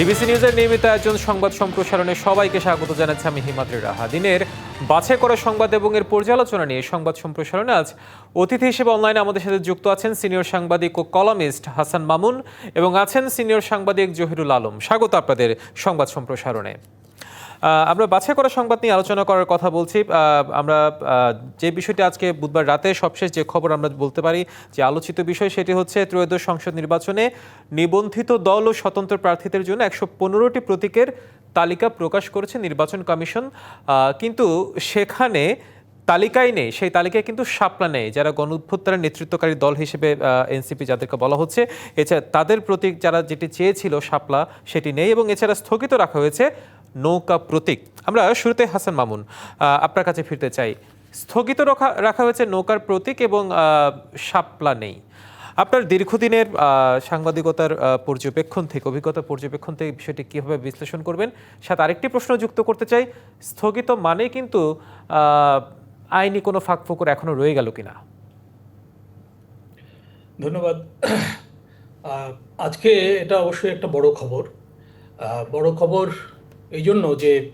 DBC নিউজের নিয়মিত আয়োজন সংবাদ সম্প্রসারণে সবাইকে স্বাগত জানাচ্ছি আমি হিমাদ্রি রাহা। দিনের বাছাই করা সংবাদ এবং এর পর্যালোচনা নিয়ে সংবাদ সম্প্রসারণে আজ অতিথি হিসেবে অনলাইনে আমাদের সাথে যুক্ত আছেন সিনিয়র সাংবাদিক ও কলামিস্ট হাসান মামুন এবং আছেন সিনিয়র সাংবাদিক জহিরুল আলম। স্বাগত আপনাদের সংবাদ সম্প্রসারণে। আমরা বাছাই করা সংবাদ নিয়ে আলোচনা করার কথা বলছি। আমরা যে বিষয়টি আজকে বুধবার রাতে সবশেষ যে খবর আমরা বলতে পারি, যে আলোচিত বিষয় সেটি হচ্ছে ত্রয়োদশ সংসদ নির্বাচনে নিবন্ধিত দল ও স্বতন্ত্র প্রার্থীদের জন্য একশো পনেরোটি প্রতীকের তালিকা প্রকাশ করেছে নির্বাচন কমিশন। কিন্তু সেখানে তালিকায় নেই, সেই তালিকায় কিন্তু শাপলা নেই, যারা গণ অভ্যুত্থানের নেতৃত্বকারী দল হিসেবে এনসিপি যাদেরকে বলা হচ্ছে। এছাড়া তাদের প্রতীক যারা যেটি চেয়েছিল শাপলা, সেটি নেই এবং এছাড়া স্থগিত রাখা হয়েছে নৌকা প্রতীক। আমরা শুরুতে হাসান মামুন আপনার কাছে ফিরতে চাই। স্থগিত রাখা রাখা হয়েছে নৌকার প্রতীক এবং শাপলা নেই। আপনার দীর্ঘদিনের সাংবাদিকতার পর্যবেক্ষণ থেকে, অভিজ্ঞতা পর্যবেক্ষণ থেকে বিষয়টি কীভাবে বিশ্লেষণ করবেন, সাথে আরেকটি প্রশ্ন যুক্ত করতে চাই। স্থগিত মানে কিন্তু আইনি কোনো ফাঁক ফোকর এখনও রয়ে গেল কিনা? ধন্যবাদ। আজকে এটা অবশ্যই একটা বড় খবর। বড় খবর এই জন্য যে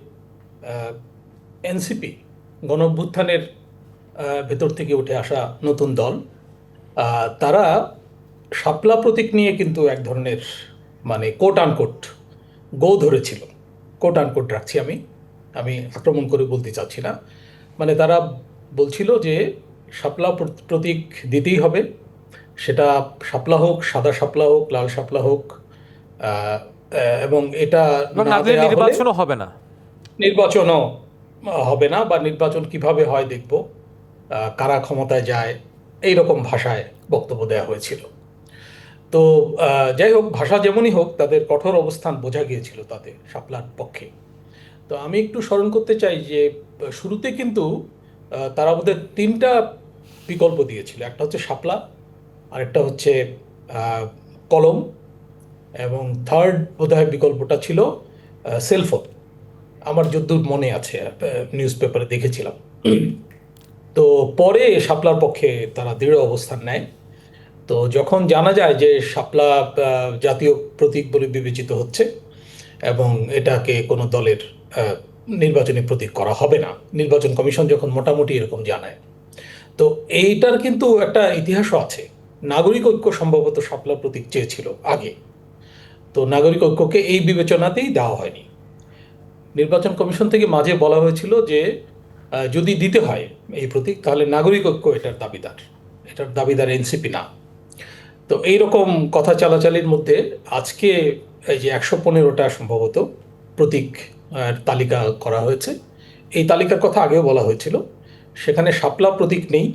এনসিপি গণ অভ্যুত্থানের ভেতর থেকে উঠে আসা নতুন দল তারা শাপলা প্রতীক নিয়ে কিন্তু এক ধরনের মানে কোট আনকোট গো ধরেছিল। কোট আনকোট রাখছি আমি। আমি আক্রমণ করে বলতে চাচ্ছি না। মানে তারা বলছিল যে প্র- প্রতীক দিতেই হবে। সেটা শাপলা হোক, সাদা শাপলা হোক, লাল শাপলা হোক এবং এটা নির্বাচনও হবে না। নির্বাচনও হবে না বা নির্বাচন কীভাবে হয় দেখব কারা ক্ষমতায় যায় এই রকম ভাষায় বক্তব্য দেওয়া হয়েছিল। তো যাই হোক ভাষা যেমনই হোক তাদের কঠোর অবস্থান বোঝা গিয়েছিল তাতে শাপলার পক্ষে। তো আমি একটু স্মরণ করতে চাই যে শুরুতে কিন্তু তারা ওদের তিনটা বিকল্প দিয়েছিল। একটা হচ্ছে শাপলা আরেকটা হচ্ছে কলম। এবং থার্ড বোধহয় বিকল্পটা ছিল সেলফোন আমার যদ্দূর মনে আছে নিউজ পেপারে দেখেছিলাম। তো পরে শাপলার পক্ষে তারা দৃঢ় অবস্থান নেয়। তো যখন জানা যায় যে শাপলা জাতীয় প্রতীক বলে বিবেচিত হচ্ছে এবং এটাকে কোনো দলের নির্বাচনী প্রতীক করা হবে না, নির্বাচন কমিশন যখন মোটামুটি এরকম জানায়। তো এইটার কিন্তু একটা ইতিহাসও আছে। নাগরিক ঐক্য সম্ভবত শাপলা প্রতীক চেয়েছিল আগে। তো নাগরিক ঐক্যকে এই বিবেচনাতেই দেওয়া হয়নি। নির্বাচন কমিশন থেকে মাঝে বলা হয়েছিল যে যদি দিতে হয় এই প্রতীক, তাহলে নাগরিক ঐক্য এটার দাবিদার। এটার দাবিদার এনসিপি না। তো এই রকম কথা চালাচালির মধ্যে আজকে এই যে একশো পনেরোটা সম্ভবত প্রতীক তালিকা করা হয়েছে। এই তালিকার কথা আগেও বলা হয়েছিল। সেখানে শাপলা প্রতীক নেই।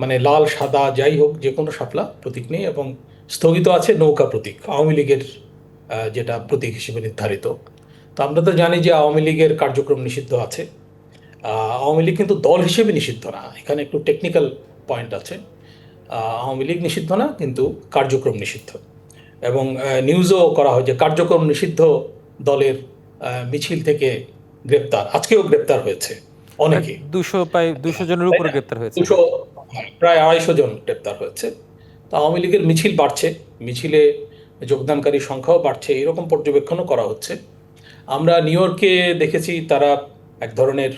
মানে লাল, সাদা, যাই হোক যে কোনো শাপলা প্রতীক নেই এবং স্থগিত আছে নৌকা প্রতীক। আওয়ামী লীগের যেটা প্রতীক হিসেবে নির্ধারিত। তো আমরা তো জানি যে আওয়ামী লীগের কার্যক্রম নিষিদ্ধ আছে। আওয়ামী লীগ কিন্তু দল হিসেবে নিষিদ্ধ না। এখানে একটু টেকনিক্যাল পয়েন্ট আছে। আওয়ামী লীগ নিষিদ্ধ না কিন্তু কার্যক্রম নিষিদ্ধ। এবং নিউজও করা হয় যে কার্যক্রম নিষিদ্ধ দলের মিছিল থেকে গ্রেপ্তার আজকেও গ্রেপ্তার হয়েছে অনেকে। দুশো প্রায় দুশো জনের উপরে গ্রেপ্তার হয়েছে। দুশো প্রায় আড়াইশো জন গ্রেপ্তার হয়েছে। তো আওয়ামী লীগের মিছিল বাড়ছে। মিছিলে যোগদানকারী সংখ্যাও বাড়ছে। এরকম পর্যবেক্ষণও করা হচ্ছে। আমরা নিউ ইয়র্কে দেখেছি তারা এক ধরনের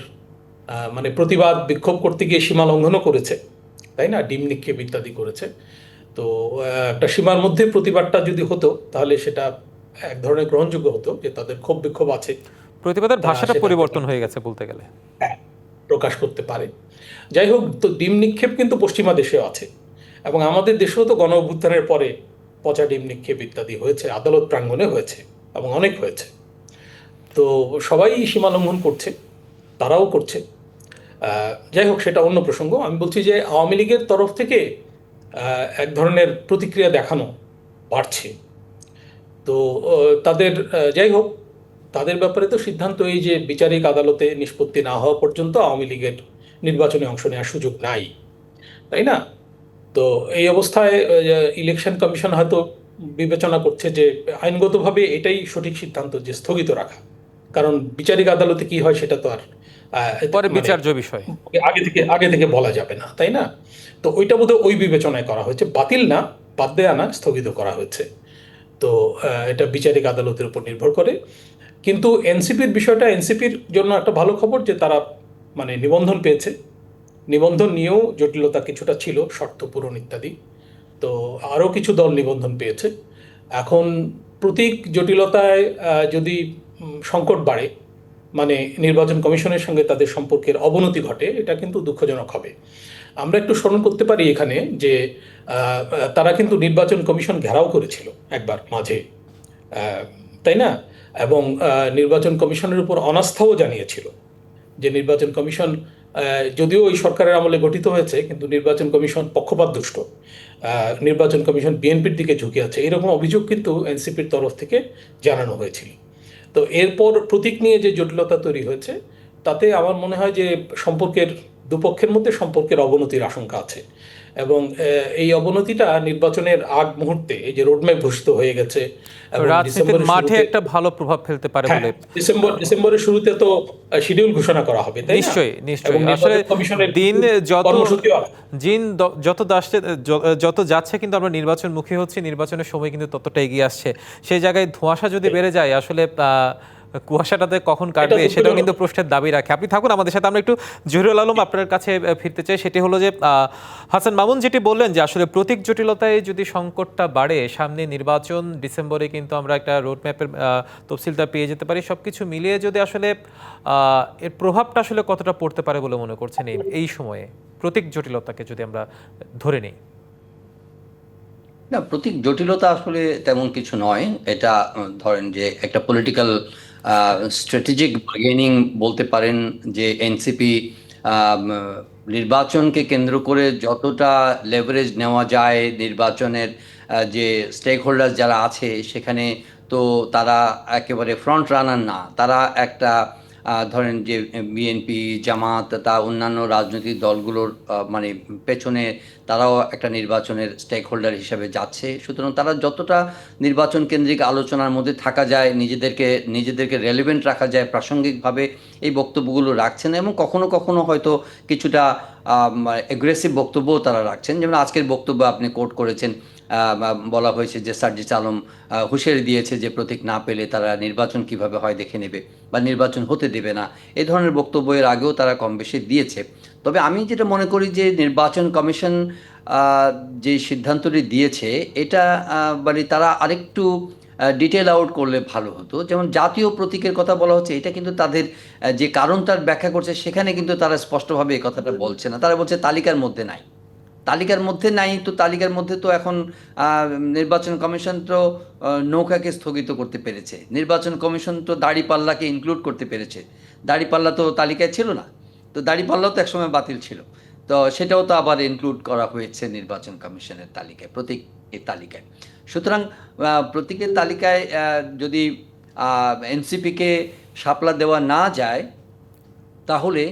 মানে প্রতিবাদ বিক্ষোভ করতে গিয়ে সীমা লঙ্ঘনও করেছে। তাই না? ডিম নিক্ষেপ ইত্যাদি করেছে। তো একটা সীমার মধ্যে প্রতিবাদটা যদি হতো তাহলে সেটা এক ধরনের গ্রহণযোগ্য হতো যে তাদের ক্ষোভ বিক্ষোভ আছে। প্রতিবাদের ভাষাটা পরিবর্তন হয়ে গেছে বলতে গেলে। হ্যাঁ, প্রকাশ করতে পারে। যাই হোক তো ডিম নিক্ষেপ কিন্তু পশ্চিমা দেশেও আছে। এবং আমাদের দেশেও তো গণ অভ্যুত্থানের পরে পচা ডিম নিক্ষেপ ইত্যাদি হয়েছে, আদালত প্রাঙ্গণে হয়েছে এবং অনেক হয়েছে। তো সবাই সীমা লঙ্ঘন করছে, তারাও করছে। যাই হোক, সেটা অন্য প্রসঙ্গ। আমি বলছি যে আওয়ামী লীগের তরফ থেকে এক ধরনের প্রতিক্রিয়া দেখানো বাড়ছে। তো তাদের যাই হোক, তাদের ব্যাপারে তো সিদ্ধান্ত এই যে বিচারিক আদালতে নিষ্পত্তি না হওয়া পর্যন্ত আওয়ামী লীগের নির্বাচনে অংশ নেওয়ার সুযোগ নাই। তাই না? তো এই অবস্থায় ইলেকশন কমিশন হয়তো বিবেচনা করছে যে আইনগতভাবে এটাই সঠিক সিদ্ধান্ত যে স্থগিত রাখা। কারণ বিচারিক আদালতে কি হয় সেটা তো আর পরে মানে বিচার্য বিষয়। আগে থেকে আগে থেকে বলা যাবে না তাই না? তো ওইটা বোধহয় ওই বিবেচনায় করা হয়েছে। বাতিল না বাদ দেয়া না স্থগিত করা হয়েছে। তো এটা বিচারিক আদালতের উপর নির্ভর করে। কিন্তু এনসিপির বিষয়টা এনসিপির জন্য একটা ভালো খবর যে তারা মানে নিবন্ধন পেয়েছে। নিবন্ধন নিয়েও জটিলতা কিছুটা ছিল, শর্ত পূরণ ইত্যাদি। তো আরও কিছু দল নিবন্ধন পেয়েছে। এখন প্রতীক জটিলতায় যদি সংকট বাড়ে মানে নির্বাচন কমিশনের সঙ্গে তাদের সম্পর্কের অবনতি ঘটে, এটা কিন্তু দুঃখজনক হবে। আমরা একটু স্মরণ করতে পারি এখানে যে তারা কিন্তু নির্বাচন কমিশন ঘেরাও করেছিল একবার মাঝে। তাই না? এবং নির্বাচন কমিশনের উপর অনাস্থাও জানিয়েছিল যে, নির্বাচন কমিশন যদিও ওই সরকারের আমলে গঠিত হয়েছে, কিন্তু নির্বাচন কমিশন পক্ষপাত দুষ্ট নির্বাচন কমিশন বিএনপির দিকে ঝুঁকে আছে। এরকম অভিযোগ কিন্তু এনসিপির তরফ থেকে জানানো হয়েছিল। তো এরপর প্রতীক নিয়ে যে জটিলতা তৈরি হয়েছে, তাতে আমার মনে হয় যে সম্পর্কের, দুপক্ষের মধ্যে সম্পর্কের অবনতির আশঙ্কা আছে। এবং এই অবনতিটা নির্বাচনের আগ মুহূর্তে এই যে রোডম্যাপ ঘোষিত হয়ে গেছে রাজনীতির মাঠে একটা ভালো প্রভাব ফেলতে পারে হ্যাঁ, বলে। ডিসেম্বর ডিসেম্বরের শুরুতে তো শিডিউল ঘোষণা করা হবে তাই নিশ্চয়ই নিশ্চয়ই। আসলে দিন যত দিন যত যাচ্ছে যত যাচ্ছে কিন্তু আমরা নির্বাচন মুখী হচ্ছি নির্বাচনের সময় কিন্তু ততটা এগিয়ে আসছে। সেই জায়গায় ধোঁয়াশা যদি বেড়ে যায় আসলে আহ, কুয়াশাটাতে কখন কাটবে সেটাও কিন্তু প্রশ্নের দাবি রাখে। আপনি থাকুন আমাদের সাথে আমরা একটু জহিরুল আলম আপনার কাছে আহ, ফিরতে চাই। সেটি হলো যে হাসান মামুন যেটি বললেন যে আসলে প্রতীক জটিলতায় যদি সংকটটা বাড়ে সামনে নির্বাচন ডিসেম্বরে কিন্তু আমরা একটা রোডম্যাপের তফসিলটা পেয়ে যেতে পারি। সবকিছু মিলিয়ে যদি আসলে এর প্রভাবটা আসলে কতটা পড়তে পারে বলে মনে করছেন এই এই সময়ে? প্রতীক জটিলতাকে যদি আমরা ধরে নিই। না প্রতীক জটিলতা আসলে তেমন কিছু নয়। এটা ধরেন যে একটা পলিটিক্যাল স্ট্র্যাটেজিক বার্গেনিং বলতে পারেন যে এনসিপি নির্বাচনকে কেন্দ্র করে যতটা লেভারেজ নেওয়া যায় নির্বাচনের যে স্টেক হোল্ডার যারা আছে সেখানে তো তারা একেবারে ফ্রন্ট রানার না। তারা একটা ধরেন যে বিএনপি জামাত, তা অন্যান্য রাজনৈতিক দলগুলোর মানে পেছনে তারাও একটা নির্বাচনের স্টেক হোল্ডার হিসাবে যাচ্ছে। সুতরাং তারা যতটা নির্বাচন কেন্দ্রিক আলোচনার মধ্যে থাকা যায়, নিজেদেরকে নিজেদেরকে রেলিভেন্ট রাখা যায়, প্রাসঙ্গিকভাবে এই বক্তব্যগুলো রাখছেন এবং কখনো কখনো হয়তো কিছুটা এগ্রেসিভ বক্তব্যও তারা রাখছেন। যেমন আজকের বক্তব্য আপনি কোট করেছেন বলা হয়েছে যে সার্জিস আলম হুঁশিয়ারি দিয়েছে যে প্রতীক না পেলে তারা নির্বাচন কীভাবে হয় দেখে নেবে বা নির্বাচন হতে দেবে না। এ ধরনের বক্তব্য এর আগেও তারা কম বেশি দিয়েছে। তবে আমি যেটা মনে করি যে নির্বাচন কমিশন যে সিদ্ধান্তটি দিয়েছে, এটা মানে তারা আরেকটু ডিটেল আউট করলে ভালো হতো। যেমন জাতীয় প্রতীকের কথা বলা হচ্ছে, এটা কিন্তু তাদের যে কারণ তার ব্যাখ্যা করছে, সেখানে কিন্তু তারা স্পষ্টভাবে এই কথাটা বলছে না। তারা বলছে তালিকার মধ্যে নাই। তালিকার মধ্যে নাই, তো তালিকার মধ্যে তো এখন নির্বাচন কমিশন তো নৌকাকে স্থগিত করতে পেরেছে। নির্বাচন কমিশন তো দাড়িপাল্লাকে ইনক্লুড করতে পেরেছে। দাড়িপাল্লা তো তালিকায় ছিল না। তো দাড়িপাল্লাও তো একসময় বাতিল ছিল। তো সেটাও তো আবার ইনক্লুড করা হয়েছে নির্বাচন কমিশনের তালিকায় প্রতীকের তালিকায়। সুতরাং প্রতীকের তালিকায় যদি এনসিপিকে শাপলা দেওয়া না যায়, তাহলে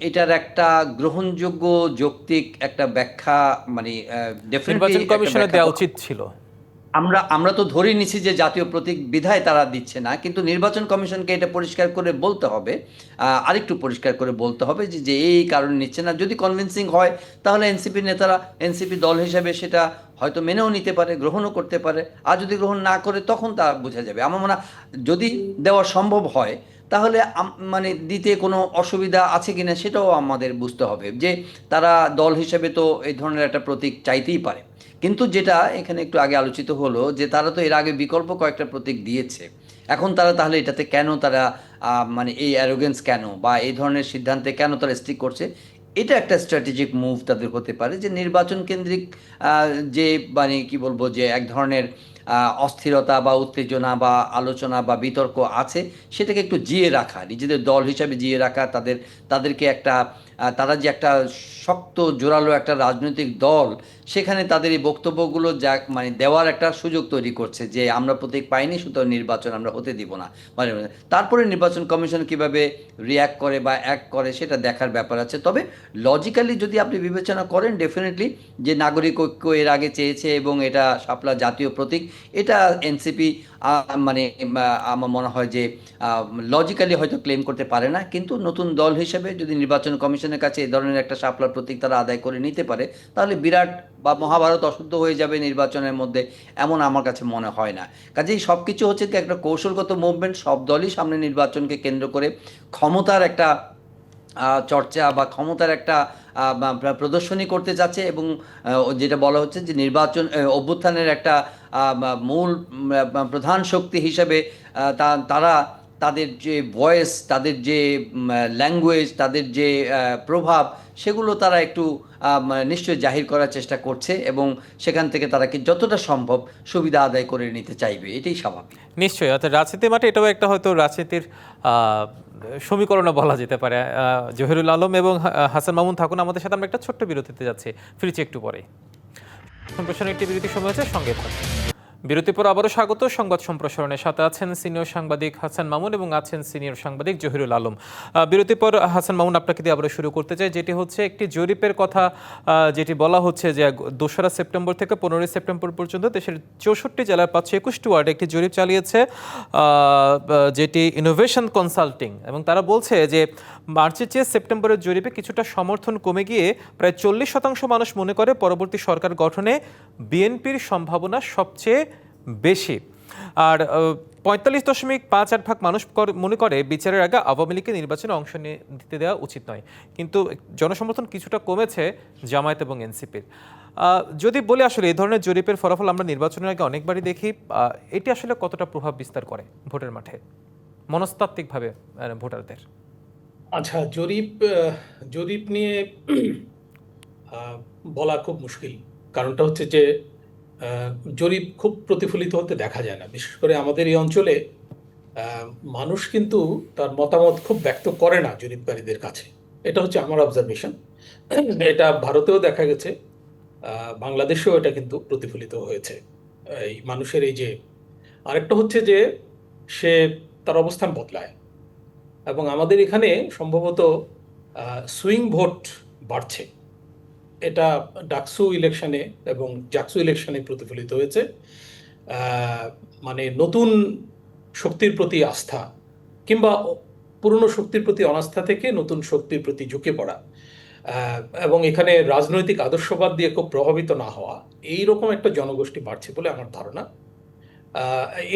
এটার একটা গ্রহণযোগ্য যৌক্তিক একটা ব্যাখ্যা মানে নির্বাচন কমিশনের দেওয়া উচিত ছিল। আমরা আমরা তো ধরে নিছি যে জাতীয় প্রতীক বিধায় তারা দিচ্ছে না কিন্তু নির্বাচন কমিশনকে এটা পরিষ্কার করে বলতে হবে আরেকটু পরিষ্কার করে বলতে হবে যে যে এই কারণে নিচ্ছে না। যদি কনভিন্সিং হয় তাহলে এনসিপি নেতারা এনসিপি দল হিসাবে সেটা হয়তো মেনেও নিতে পারে গ্রহণও করতে পারে। আর যদি গ্রহণ না করে তখন তা বোঝা যাবে। আমার মনে যদি দেওয়া সম্ভব হয় তাহলে মানে দিতে কোনো অসুবিধা আছে কি না সেটাও আমাদের বুঝতে হবে যে তারা দল হিসেবে তো এই ধরনের একটা প্রতীক চাইতেই পারে। কিন্তু যেটা এখানে একটু আগে আলোচিত হলো যে তারা তো এর আগে বিকল্প কয়েকটা প্রতীক দিয়েছে। এখন তারা তাহলে এটাতে কেন তারা মানে এই অ্যারোগেন্স কেন বা এই ধরনের সিদ্ধান্তে কেন তারা স্টিক করছে? এটা একটা স্ট্র্যাটেজিক মুভ তাদের হতে পারে যে নির্বাচন কেন্দ্রিক যে মানে কি বলব যে এক ধরনের অস্থিরতা বা উত্তেজনা বা আলোচনা বা বিতর্ক আছে, সেটাকে একটু জিয়ে রাখা, নিজেদের দল হিসাবে জিয়ে রাখা, তাদের, তাদেরকে একটা তারা যে একটা শক্ত, জোরালো একটা রাজনৈতিক দল, সেখানে তাদের এই বক্তব্যগুলো যা মানে দেওয়ার একটা সুযোগ তৈরি করছে যে আমরা প্রতীক পাইনি, সুতরাং নির্বাচন আমরা হতে দিব না। মানে তারপরে নির্বাচন কমিশন কীভাবে রিয়্যাক্ট করে বা অ্যাক্ট করে সেটা দেখার ব্যাপার আছে। তবে লজিক্যালি যদি আপনি বিবেচনা করেন ডেফিনেটলি যে নাগরিক ঐক্য এর আগে চেয়েছে এবং এটা শাপলা জাতীয় প্রতীক, এটা এনসিপি মানে আমার মনে হয় যে লজিক্যালি হয়তো ক্লেম করতে পারে না। কিন্তু নতুন দল হিসেবে যদি নির্বাচন কমিশন কমিশনের কাছে এই ধরনের একটা শাপলার প্রতীক তারা আদায় করে নিতে পারে, তাহলে বিরাট বা মহাভারত অশুদ্ধ হয়ে যাবে নির্বাচনের মধ্যে, এমন আমার কাছে মনে হয় না। কাজেই সব কিছু হচ্ছে একটা কৌশলগত মুভমেন্ট সব দলই সামনে নির্বাচনকে কেন্দ্র করে ক্ষমতার একটা চর্চা বা ক্ষমতার একটা প্রদর্শনী করতে যাচ্ছে এবং যেটা বলা হচ্ছে যে নির্বাচন অভ্যুত্থানের একটা মূল প্রধান শক্তি হিসেবে তারা তাদের যে ভয়েস তাদের যে ল্যাঙ্গুয়েজ তাদের যে প্রভাব সেগুলো তারা একটু আহ, নিশ্চয়ই জাহির করার চেষ্টা করছে এবং সেখান থেকে তারা কি যতটা সম্ভব সুবিধা আদায় করে নিতে চাইবে এটাই স্বাভাবিক। নিশ্চয়ই অর্থাৎ রাজনীতি মাঠে এটাও একটা হয়তো রাজনীতির সমীকরণও বলা যেতে পারে। জহিরুল আলম এবং হাসান মামুন থাকুন আমাদের সাথে আমরা একটা ছোট্ট বিরতিতে যাচ্ছি। ফিরছি একটু পরে সম্প্রসারণ একটি বিরতি সময় আছে সঙ্গে থাকুন। বিরতির আবারও স্বাগত। সংবাদ সম্প্রসারণের সাথে আছেন সিনিয়র সাংবাদিক হাসান মামুন এবং আছেন সিনিয়র সাংবাদিক জহিরুল আলম। বিরতির পর হাসান মামুন, আপনাকে দিয়ে আবারও শুরু করতে চাই, যেটি হচ্ছে একটি জরিপের কথা যেটি বলা হচ্ছে যে দোসরা সেপ্টেম্বর থেকে পনেরোই সেপ্টেম্বর পর্যন্ত দেশের চৌষট্টি জেলার পাঁচশো একুশটি ওয়ার্ডে একটি জরিপ চালিয়েছে যেটি ইনোভেশন কনসাল্টিং এবং তারা বলছে যে মার্চের চেয়ে সেপ্টেম্বরের জরিপে কিছুটা সমর্থন কমে গিয়ে প্রায় চল্লিশ শতাংশ মানুষ মনে করে পরবর্তী সরকার গঠনে বিএনপির সম্ভাবনা সবচেয়ে বেশি। আর পঁয়তাল্লিশ দশমিক পাঁচ আট ভাগ মানুষ মনে করে বিচারের আগে আওয়ামী লীগকে নির্বাচনে অংশ নিয়ে দিতে দেওয়া উচিত নয়। কিন্তু জনসমর্থন কিছুটা কমেছে জামায়াত এবং এনসিপির। যদি বলি আসলে এই ধরনের জরিপের ফলাফল আমরা নির্বাচনের আগে অনেকবারই দেখি এটি আসলে কতটা প্রভাব বিস্তার করে ভোটের মাঠে? মনস্তাত্ত্বিকভাবে ভোটারদের। আচ্ছা জরিপ জরিপ নিয়ে বলা খুব মুশকিল। কারণটা হচ্ছে যে জরিপ খুব প্রতিফলিত হতে দেখা যায় না। বিশেষ করে আমাদের এই অঞ্চলে মানুষ কিন্তু তার মতামত খুব ব্যক্ত করে না জরিপকারীদের কাছে। এটা হচ্ছে আমার অবজারভেশন এটা ভারতেও দেখা গেছে বাংলাদেশেও এটা কিন্তু প্রতিফলিত হয়েছে। এই মানুষের এই যে, আরেকটা হচ্ছে যে, সে তার অবস্থান বদলায়। এবং আমাদের এখানে সম্ভবত সুইং ভোট বাড়ছে। এটা ডাকসু ইলেকশনে এবং জাকসু ইলেকশনে প্রতিফলিত হয়েছে। মানে নতুন শক্তির প্রতি আস্থা কিংবা পুরনো শক্তির প্রতি অনাস্থা থেকে নতুন শক্তির প্রতি ঝুঁকে পড়া। এবং এখানে রাজনৈতিক আদর্শবাদ দিয়ে খুব প্রভাবিত না হওয়া এই রকম একটা জনগোষ্ঠী বাড়ছে বলে আমার ধারণা।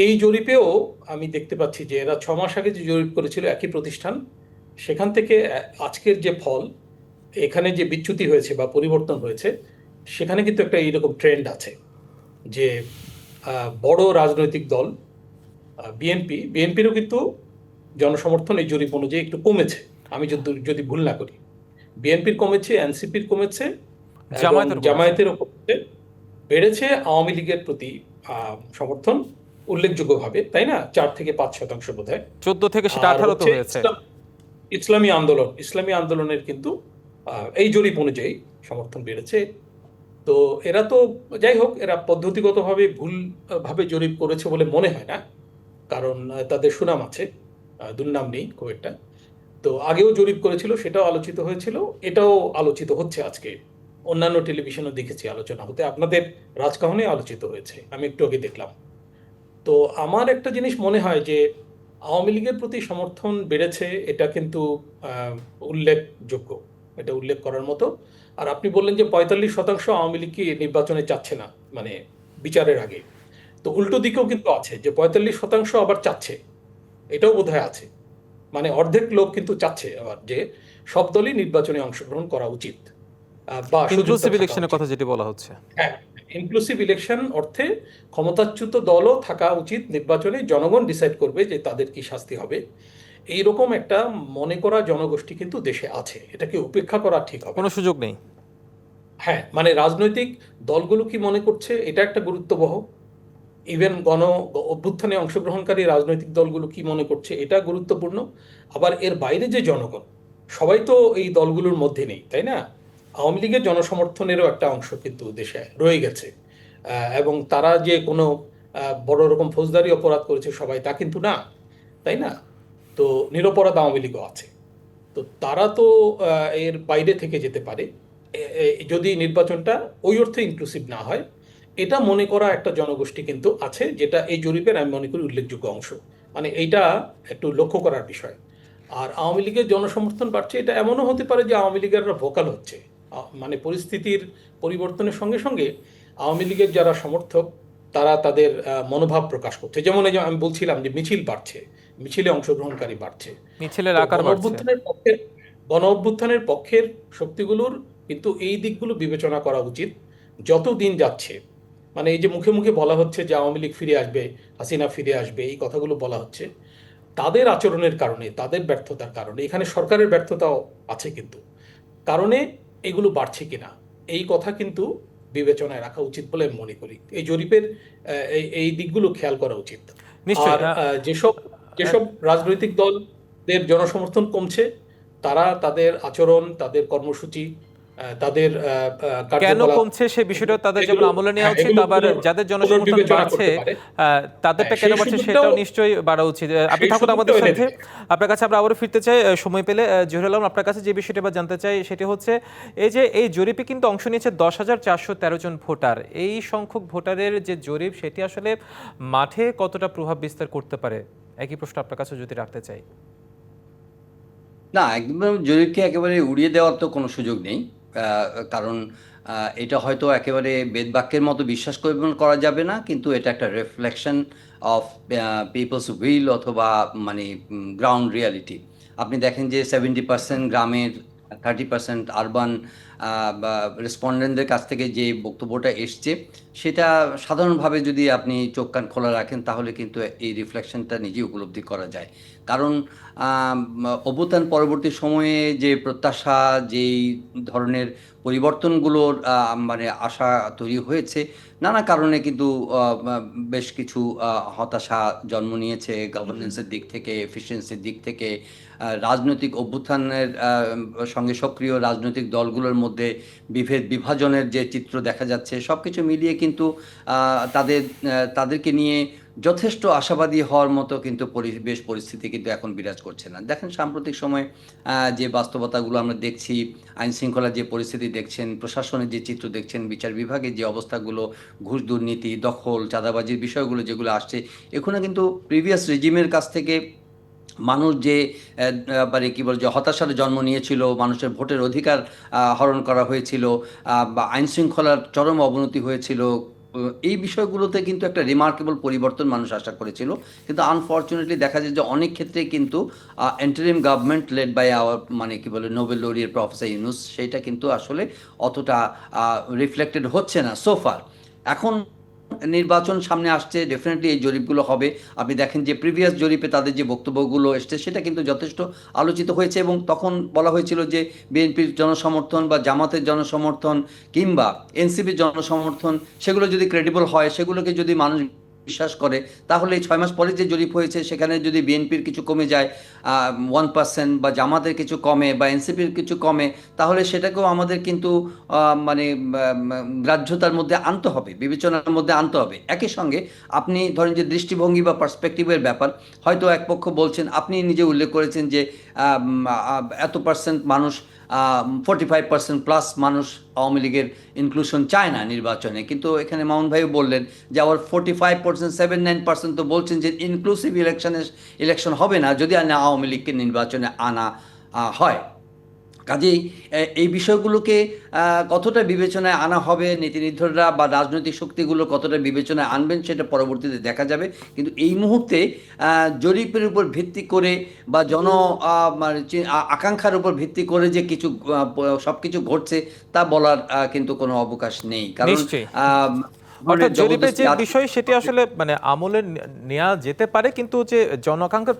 এই জরিপেও আমি দেখতে পাচ্ছি যে এরা ছ মাস আগে যে জরিপ করেছিল একই প্রতিষ্ঠান, সেখান থেকে আজকের যে ফল এখানে যে বিচ্যুতি হয়েছে বা পরিবর্তন হয়েছে সেখানে কিন্তু একটা এইরকম ট্রেন্ড আছে যে বড় রাজনৈতিক দল বিএনপি বিএনপিরও কিন্তু জনসমর্থন এই জরিপ অনুযায়ী একটু কমেছে। আমি যদি যদি ভুল না করি। বিএনপির কমেছে এনসিপির কমেছে জামায়াতেরও কমেছে। বেড়েছে আওয়ামী লীগের প্রতি আহ, সমর্থন উল্লেখযোগ্যভাবে তাই না? চার থেকে পাঁচ শতাংশ বোধ হয় চোদ্দ থেকে সেটা আঠারোতে হয়েছে। ইসলামী আন্দোলন। ইসলামী আন্দোলনের কিন্তু এই জরিপ অনুযায়ী সমর্থন বেড়েছে। তো এরা তো যাই হোক, এরা পদ্ধতিগতভাবে ভুলভাবে জরিপ করেছে বলে মনে হয় না, কারণ তাদের সুনাম আছে দুর্নাম নেই খুব একটা। তো আগেও জরিপ করেছিল, সেটাও আলোচিত হয়েছিল, এটাও আলোচিত হচ্ছে আজকে। অন্যান্য টেলিভিশনও দেখেছি আলোচনা হতে, আপনাদের রাজকাহনে আলোচিত হয়েছে, আমি একটু আগে দেখলাম। তো আমার একটা জিনিস মনে হয় যে, আওয়ামী লীগের প্রতি সমর্থন বেড়েছে, এটা কিন্তু উল্লেখযোগ্য। এটা উল্লেখ করার মতো। আর আপনি বললেন যে পঁয়তাল্লিশ শতাংশ আওয়ামী লীগ কি নির্বাচনে চাচ্ছে না মানে বিচারের আগে। তো উল্টো দিকেও কিন্তু আছে যে পঁয়তাল্লিশ শতাংশ আবার চাচ্ছে। এটাও বোধহয় আছে। মানে অর্ধেক লোক কিন্তু চাচ্ছে আবার যে সব দলই নির্বাচনে অংশগ্রহণ করা উচিত বা ইনক্লুসিভ ইলেকশনের কথা যেটি বলা হচ্ছে। হ্যাঁ ইনক্লুসিভ ইলেকশন অর্থে ক্ষমতাচ্যুত দলও থাকা উচিত। নির্বাচনে জনগণ ডিসাইড করবে যে তাদের কি শাস্তি হবে। এইরকম একটা মনে করা জনগোষ্ঠী কিন্তু দেশে আছে। এটাকে উপেক্ষা করা ঠিক হবে কোনো সুযোগ নেই। হ্যাঁ মানে রাজনৈতিক দলগুলো কি মনে করছে এটা একটা গুরুত্ববহ? ইভেন গণ অভ্যুত্থানে অংশগ্রহণকারী রাজনৈতিক দলগুলো কি মনে করছে এটা গুরুত্বপূর্ণ। আবার এর বাইরে যে জনগণ সবাই তো এই দলগুলোর মধ্যে নেই তাই না? আওয়ামী লীগের জনসমর্থনেরও একটা অংশ কিন্তু দেশে রয়ে গেছে। এবং তারা যে কোনো বড় রকম ফৌজদারি অপরাধ করেছে সবাই তা কিন্তু না তাই না? তো নিরপরাধ আওয়ামী লীগও আছে। তো তারা তো এর বাইরে থেকে যেতে পারে। যদি নির্বাচনটা ওই অর্থে ইনক্লুসিভ না হয়, এটা মনে করা একটা জনগোষ্ঠী কিন্তু আছে, যেটা এই জরিপের আমি মনে করি উল্লেখযোগ্য অংশ। মানে এইটা একটু লক্ষ্য করার বিষয়। আর আওয়ামী লীগের জনসমর্থন বাড়ছে, এটা এমনও হতে পারে যে আওয়ামী লীগেররা ভোকাল হচ্ছে। মানে পরিস্থিতির পরিবর্তনের সঙ্গে সঙ্গে আওয়ামী লীগের যারা সমর্থক, তারা তাদের মনোভাব প্রকাশ করছে। যেমন আমি বলছিলাম যে মিছিল বাড়ছে। মিছিলে অংশগ্রহণকারী বাড়ছে। মিছিলের আকার গণ বাড়ছে। অভ্যুত্থানের পক্ষের গণ অভ্যুত্থানের পক্ষের শক্তিগুলোর কিন্তু এই দিকগুলো বিবেচনা করা উচিত। যত দিন যাচ্ছে মানে এই যে মুখে মুখে বলা হচ্ছে যে আওয়ামী লীগ ফিরে আসবে হাসিনা ফিরে আসবে এই কথাগুলো বলা হচ্ছে তাদের আচরণের কারণে তাদের ব্যর্থতার কারণে এখানে সরকারের ব্যর্থতাও আছে কিন্তু কারণে এগুলো বাড়ছে কিনা এই কথা কিন্তু বিবেচনায় রাখা উচিত বলে আমি মনে করি। এই জরিপের এই দিকগুলো খেয়াল করা উচিত। আর যেসব যেসব রাজনৈতিক দলদের জনসমর্থন কমছে তারা তাদের আচরণ তাদের কর্মসূচি তাদের কেন কমছে সে বিষয়টা তাদের যেমন আমলে নেওয়া হ্যাঁ, উচিত আবার যাদের জনসমর্থন বাড়ছে তাদেরটা হ্যাঁ, কেন বাড়ছে সেটাও নিশ্চয়ই বাড়া উচিত। আপনি থাকুন আমাদের সাথে। আপনার কাছে আমরা আবারও ফিরতে চাই সময় পেলে আহ, জহিরুল আলম আপনার কাছে যে বিষয়টা জানতে চাই সেটি হচ্ছে এই যে এই জরিপে কিন্তু অংশ নিয়েছে দশ হাজার চারশো তেরো জন ভোটার। এই সংখ্যক ভোটারের যে জরিপ সেটি আসলে মাঠে কতটা প্রভাব বিস্তার করতে পারে? একই প্রশ্ন আপনার কাছে যদি রাখতে চাই। না, একদম জরিপকে একেবারে উড়িয়ে দেওয়ার তো কোনো সুযোগ নেই। কারণ এটা হয়তো একেবারে বেদবাক্যের মতো বিশ্বাস করা যাবে না, কিন্তু এটা একটা রিফ্লেকশন অফ পিপলস উইল অথবা মানে গ্রাউন্ড রিয়ালিটি আপনি দেখেন যে সেভেন্টি পার্সেন্ট গ্রামের থার্টি পার্সেন্ট আরবান রেসপন্ডেন্টদের কাছ থেকে যে বক্তব্যটা এসছে, সেটা সাধারণভাবে যদি আপনি চোখ কান খোলা রাখেন, তাহলে কিন্তু এই রিফ্লেকশনটা নিজেই উপলব্ধি করা যায়। কারণ অভ্যুত্থান পরবর্তী সময়ে যে প্রত্যাশা, যেই ধরনের পরিবর্তনগুলোর মানে আশা তৈরি হয়েছে, নানা কারণে কিন্তু বেশ কিছু হতাশা জন্ম নিয়েছে গভর্নেন্সের দিক থেকে এফিসিয়েন্সির দিক থেকে। রাজনৈতিক অভ্যুত্থানের সঙ্গে সক্রিয় রাজনৈতিক দলগুলোর মধ্যে বিভেদ, বিভাজনের যে চিত্র দেখা যাচ্ছে সব কিছু মিলিয়ে কিন্তু তাদের তাদেরকে নিয়ে যথেষ্ট আশাবাদী হওয়ার মতো কিন্তু পরিবেশ, পরিস্থিতি কিন্তু এখন বিরাজ করছে না। দেখেন সাম্প্রতিক সময়ে যে বাস্তবতাগুলো আমরা দেখছি আইন শৃঙ্খলার যে পরিস্থিতি দেখছেন, প্রশাসনের যে চিত্র দেখছেন, বিচার বিভাগের যে অবস্থাগুলো, ঘুষ দুর্নীতি, দখল, চাঁদাবাজির বিষয়গুলো যেগুলো আসছে, এখানে কিন্তু প্রিভিয়াস রেজিমের কাছ থেকে মানুষ যে মানে কী বল যে, হতাশার জন্ম নিয়েছিল, মানুষের ভোটের অধিকার হরণ করা হয়েছিল বা আইন শৃঙ্খলার চরম অবনতি হয়েছিল এই বিষয়গুলোতে কিন্তু একটা রিমার্কেবল পরিবর্তন মানুষ আশা করেছিল। কিন্তু আনফর্চুনেটলি দেখা যায় যে অনেক ক্ষেত্রে কিন্তু interim government led by our মানে কি বলে নোবেল লোরিয়ার প্রফেসর ইউনুস সেইটা কিন্তু আসলে অতটা রিফ্লেক্টেড হচ্ছে না সোফার এখন নির্বাচন সামনে আসছে ডেফিনেটলি এই জরিপগুলো হবে। আপনি দেখেন যে প্রিভিয়াস জরিপে তাদের যে বক্তব্যগুলো এসছে, সেটা কিন্তু যথেষ্ট আলোচিত হয়েছে এবং তখন বলা হয়েছিল যে বিএনপির জনসমর্থন বা জামাতের জনসমর্থন কিংবা এনসিপির জনসমর্থন, সেগুলো যদি ক্রেডিবল হয়, সেগুলোকে যদি মানুষ বিশ্বাস করে, তাহলে এই ছয় মাস পরে যে জরিপ হয়েছে, সেখানে যদি বিএনপির কিছু কমে যায় ওয়ান পার্সেন্ট বা জামাতের কিছু কমে বা এনসিপির কিছু কমে, তাহলে সেটাকেও আমাদের কিন্তু মানে গ্রাহ্যতার মধ্যে আনতে হবে, বিবেচনার মধ্যে আনতে হবে। একই সঙ্গে আপনি ধরেন যে দৃষ্টিভঙ্গি বা পার্সপেক্টিভের ব্যাপার, হয়তো এক পক্ষ বলছেন, আপনি নিজে উল্লেখ করেছেন যে এত পার্সেন্ট মানুষ ফোর্টি ফাইভ পার্সেন্ট প্লাস মানুষ আওয়ামী লীগের ইনক্লুশন চায় না নির্বাচনে। কিন্তু এখানে মাউন্ট ভাই বললেন যে আবার forty five percent seven nine percent তো বলছেন যে ইনক্লুসিভ ইলেকশনের ইলেকশন হবে না যদি আওয়ামী লীগকে নির্বাচনে আনা হয়। কাজেই এই বিষয়গুলোকে কতটা বিবেচনায় আনা হবে নীতি নির্ধারকরা বা রাজনৈতিক শক্তিগুলো কতটা বিবেচনায় আনবেন সেটা পরবর্তীতে দেখা যাবে। কিন্তু এই মুহূর্তে জরিপের উপর ভিত্তি করে বা জন মানে আকাঙ্ক্ষার উপর ভিত্তি করে যে কিছু সব কিছু ঘটছে তা বলার কিন্তু কোনো অবকাশ নেই। কারণ অর্থাৎ জরিপের যে বিষয় সেটি আসলে মানে আমলে নেওয়া যেতে পারে কিন্তু যে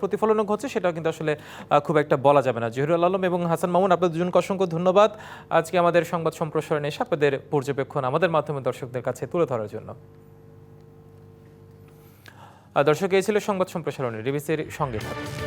প্রতিফলন ঘটছে সেটাও কিন্তু আসলে খুব একটা বলা যাবে না। জহিরুল আলম এবং হাসান মামুন আপনাদের দুজনকে অসংখ্য ধন্যবাদ। আজকে আমাদের সংবাদ সম্প্রসারণে এসে আপনাদের পর্যবেক্ষণ আমাদের মাধ্যমে দর্শকদের কাছে তুলে ধরার জন্য। দর্শক এই ছিল সংবাদ সম্প্রসারণে। ডিবিসির সঙ্গে থাকুন।